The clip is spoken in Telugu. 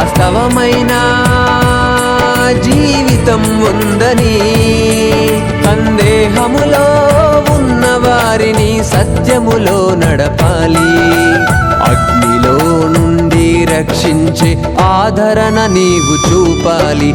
వాస్తవమైన జీవితం ఉందని సందేహములో ఉన్న వారిని సత్యములో నడపాలి. అగ్నిలో నుండి రక్షించే ఆదరణ నీవు చూపాలి.